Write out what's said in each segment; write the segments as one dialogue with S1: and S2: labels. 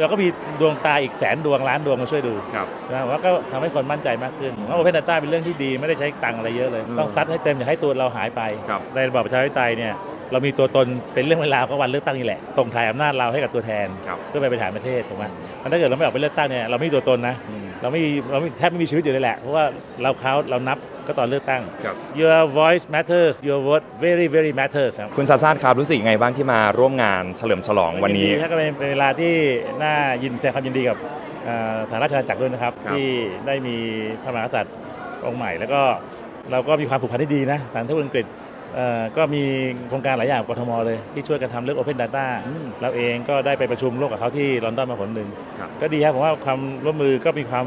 S1: เราก็มีดวงตาอีกแสนดวงล้านดวงมาช่วยดู
S2: ครับ
S1: นะว่าก็ทำให้คนมั่นใจมากขึ้นเพราะ Open Data เป็นเรื่องที่ดีไม่ได้ใช้ตังค์อะไรเยอะเลย
S2: อืม
S1: ต้องซัดให้เต็มอย่าให้ตัวเราหายไป
S2: ครับ
S1: ในระบอบประชาธิปไตยเนี่ยเรามีตัวตนเป็นเรื่องเวลาวก็วันเลือกตั้งนี่แหละส่งถ่ายอำนาจเราให้กับตัวแทน
S2: ครับ
S1: เพื่อไปบริหารประเทศถูกไหมมันถ้าเกิดเราไม่ออกไปเลือกตั้งเนี่ยเราไม่มีตัวตนนะ
S2: อืม
S1: เราไม่เราไม่แทบไม่มีชีวิตอยู่เลยแหละเพราะว่าเราเขาเรานับ ก็ตอนเลือกตั้ง
S2: ครับ
S1: your voice matters your vote very very matters ครับ
S2: คุณชาชาติครับรู้สึกยังไงบ้างที่มาร่วมงานเฉลิมฉลองวันนี้
S1: ยิดีครับก็เป็นเป็นเวลาที่น่ายินแสดงความยินดีกับเอ่อทางราชอาณาจักรด้วยนะครับ
S2: ครับ
S1: ที่ได้มีพระมหากษัตริย์องค์ใหม่ แล้วก็เราก็มีความผูกพันที่ดีนะทางทูตอังกฤษเอ่อก็มีโครงการหลายอย่างกับกทมเลย ที่ช่วยกันทำเรื่อง Open Data
S2: อืม
S1: เราเองก็ได้ไปประชุมร่วมกับเขาที่ลอนดอนมาผลหนึ่ง
S2: ครับ
S1: ก็ดีครับผมว่าความร่วมมือก็มีความ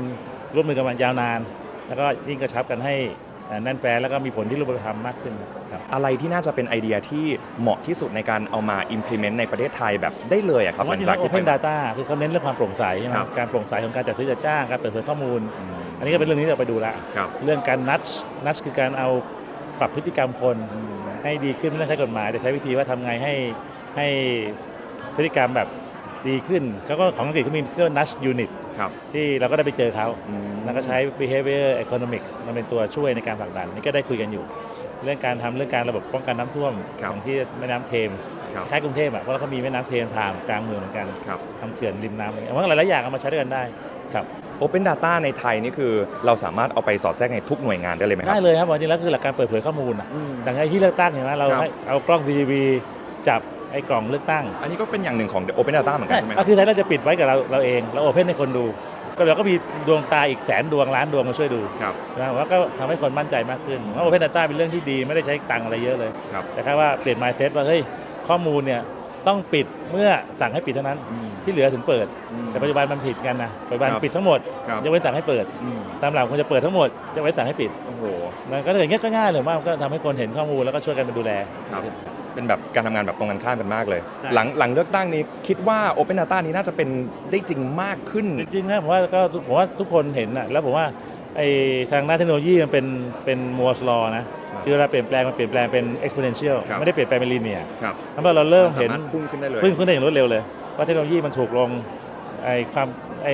S1: ร่วมมือกันมายาวนาน แล้วก็ยิ่งกระชับกันให้เอ่อแน่นแฟ้นแล้วก็มีผลที่รูปธรรมมากขึ้นครับ
S2: อะไรที่น่าจะเป็นไอเดียที่เหมาะที่สุดในการเอามา implement ในประเทศไทยแบบได้เลยอะค
S1: ผ
S2: รับ
S1: มว่าจริงๆ
S2: ที่
S1: Open Data คือเขาเน้นเรื่องความโปร่งใสใช่ไหม
S2: ครับ
S1: การโปร่งใสของการจัดซื้อจัดจ้างการเปิดเผยข้อมูล
S2: อืม
S1: อันนี้ก็เป็นเรื่องนี้ที่เราไปดูละ
S2: ครับ
S1: เรื่องการนัดนัดคือการเอาปรับพฤติกรรมคนให้ดีขึ้นไม่ต้องใช้กฎหมาย แต่ใช้วิธีว่าทำไงให้ให้พฤติกรรมแบบดีขึ้นเขาก็ของอังกฤษเขามีเรื่อง nudge unit
S2: ครับ
S1: ที่เราก็ได้ไปเจอเขา
S2: อืม
S1: แล้วก็ใช้ behavior economics มาเป็นตัวช่วยในการผลักดันนี่ก็ได้คุยกันอยู่ เรื่องการทำเรื่องการระบบป้องกันน้ำท่วม
S2: ครับ
S1: อย่างที่แม่น้ำเทมส์
S2: ครับ
S1: คล้ายกรุงเทพอะเพราะเขามีแม่น้ำเทมส์ผ่านกลางเมืองเหมือนกัน
S2: ครับ
S1: ทำเขื่อนริมน้ำอะไรเงี้ยว่าหลายๆอย่างเอามาใช้ด้วยกันได้ครับ
S2: Open Data ในไทยนี่คือเราสามารถเอาไปสอดแทรกในทุกหน่วยงานได้เลยไหมครั
S1: ได้
S2: บ
S1: เลยครับจริงๆแล้วคือหลักการเปิดเผยข้อมูลอะ
S2: อืม
S1: ดังไอ้ที่เลือกตั้งเห็นไหมเรา
S2: ครับ
S1: ให้เอากล้อง CCTV จับ ไอ้กล่องเลือกตั้ง
S2: อันนี้ก็เป็นอย่างหนึ่งของ Open Data เหมือนกันใช่ไหมค
S1: ก็
S2: รับ
S1: คือแทนเราจะปิดไว้กับเราเราเองเราโอเพนให้คนดู ก็เราก็มีดวงตาอีกแสนดวงล้านดวงมาช่วยดู
S2: ครับ
S1: นะว่าก็ทำให้คนมั่นใจมากขึ้นว่าโอเพน Data เป็นเรื่องที่ดีไม่ได้ใช้ตังค์อะไรเยอะเลย
S2: ครับ
S1: แต่แค่ว่าเปลี่ยน mindset ว่าเฮ้ยข้อมูลเนี่ยต้องปิดเมื่อสั่งให้ปิดเท่านั้น
S2: อืม
S1: ที่เหลือถึงเปิด
S2: อืม
S1: แต่ปัจจุบันมันผิดกันนะปัจจุบัน
S2: ครับ
S1: ปิดทั้งหมด
S2: ครับ
S1: ยกเว้นสั่งให้เปิด
S2: อืม
S1: ตามหลักควรจะเปิดทั้งหมดยกเว้นสั่งให้ปิด
S2: โอ้โห
S1: มันก็อย่างเงี้ยก็ง่ายเลยมากก็ทำให้คนเห็นข้อมูลแล้วก็ช่วยกันมาดูแล
S2: ครับ เป็นแบบการทำงานแบบตรงกันข้ามกันมากเลย
S1: ใช่
S2: หลังหลังเลือกตั้งนี้คิดว่า Open Data นี้น่าจะเป็นได้จริงมากขึ้น
S1: จริงๆนะผมว่าก็ผมว่าทุกคนเห็นนะแล้วผมว่าไอ้ทางด้านเทคโนโลยีมันเป็นเป็นมัวสลอนะคือเวลาเปลี่ยนแปลงมันเปลี่ยนแปลงเป็น exponential
S2: ครับ
S1: ไม่ได้เปลี่ยนแปลงเป็น linear
S2: ครับ
S1: แล้วพอเราเริ่มเห็น
S2: สาารถพุ่งขึ้นได้เลย
S1: เพิ่งขึ้นได้อย่างรวดเร็วเลย ว่าเทคโนโลยีมันถูกลงไอ้ความไอ้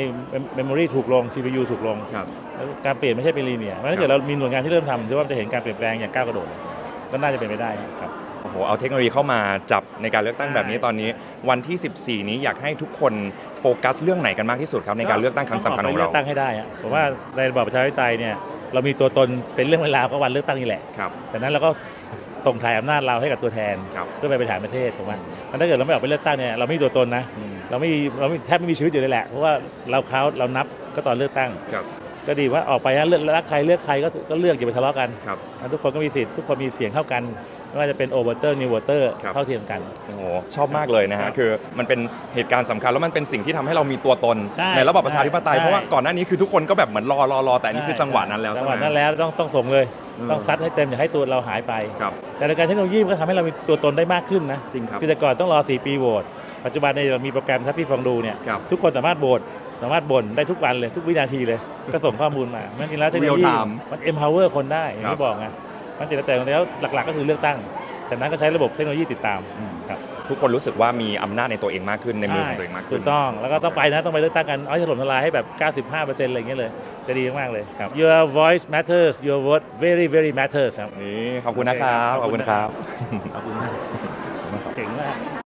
S1: เมมโมรีถูกลง CPU ถูกลง
S2: ครับ
S1: แล้วการเปลี่ยนไม่ใช่เป็น linear เพราะฉะนั้นถ้าเกิดเรามีหน่วยงานที่เริ่มทำถือว่ามันจะเห็นการเปลี่ยนแปลงอย่างก้าวกระโดดเลยก็น่าจะเป็นไปได้ครับ
S2: โอ้โหเอาเทคโนโลยีเข้ามาจับในการเลือกตั้ง
S1: ใช่
S2: แบบนี้ตอนนี้ วันที่ 14 นี้อยากให้ทุกคนโฟกัสเรื่องไหนกันมากที่สุดครับในการเลือกตั้งครั้งสำคัญของ
S1: ต้
S2: เรา
S1: กไปเลือกตั้งให้ได้อะผมว่าในระบอบประชาธิปไตยเนี่ยเรามีตัวตนเป็นเรื่องเวลาวก็วันเลือกตั้งนี่แหละ
S2: ครับ
S1: จากนั้นเราก็ส่งถ่ายอำนาจเราให้กับตัวแทน
S2: ครับ
S1: เพื่อไปบริหารประเทศถูกไหมมันถ้าเกิดเราไม่ออกไปเลือกตั้งเนี่ยเราไม่มีตัวตนนะ
S2: อืม
S1: เราไม่เราไม่แทบไม่มีชีวิตอยู่เลยแหละเพราะว่าเราเขาเรานับก็ตอนเลือกตั้ง
S2: ครับ
S1: ก็ดีว่าออกไปนะเลือกรักใครเลือกใครก็ก็เลือกอย่าไปทะเลาะกัน
S2: ครับ
S1: นะทุกคนก็มีสิทธิ์ทุกคนมีเสียงเท่ากันไม่ว่าจะเป็นโอเวอร์เตอร์นิวเวอร์เตอร์
S2: ครับ
S1: เท่าเทียมกัน
S2: โอ้โหชอบมากเลยนะ
S1: ครั
S2: ฮะ
S1: บ
S2: คือมันเป็นเหตุการณ์สำคัญแล้วมันเป็นสิ่งที่ทำให้เรามีตัวตน
S1: ใช่
S2: ระบอบประชาธิปไตย
S1: ใช่
S2: เพราะว่าก่อนหน้านี้คือทุกคนก็แบบเหมือนรอรอรอแต่อันนี่คือจังหวะนั้นแล้ว
S1: จัง
S2: ใช่
S1: ห
S2: ไห
S1: วะ
S2: ม
S1: นั้นแล้วต้องต้องส่งเลย
S2: อืม
S1: ต้องซัดให้เต็มอย่าให้ตัวเราหายไป
S2: ครับ
S1: แต่ในการเทคโนโลยีมันก็ทำให้เรามีตัวตนได้มากขึ้นนะ
S2: จริงครับ
S1: คือแต่ก่อนต้องรอ 4 ปีโหวตปัจจุบันเนี่ยเรามีโปรแกรมทัฟฟี่ฟองดูเนี่ย
S2: ครับ
S1: ทุกคนสามารถโหวต สามารถบ่นได้ทุกวันเลยทุกวินาทีเลย ก็ส่งข้อมูลมามันจริงแล้วเทคโนโลยี
S2: Real time
S1: มัน empower คนได้อย่าง
S2: ครั
S1: ที่
S2: บ
S1: บอกไงมันจะแต่แล้วหลักๆก็คือเลือกตั้งจากนั้นก็ใช้ระบบเทคโนโลยีติดตาม
S2: อืม
S1: ครับ
S2: ทุกคนรู้สึกว่ามีอำนาจในตัวเองมากขึ้นในมือของตัวเองมาก
S1: ถู
S2: ขึ้น
S1: กต้องแล้วก็ต้องไปนะต้องไปเลือกตั้งกันเอาให้ถล่มทลายให้แบบ 95%อะไรอย่างเงี้ยเลย จะดีมากๆเลยครับ Your voice matters Your vote very very matters ครับ
S2: นี่ขอบคุณนะครับขอบคุณครับ
S1: ขอบคุณมากเก่งมาก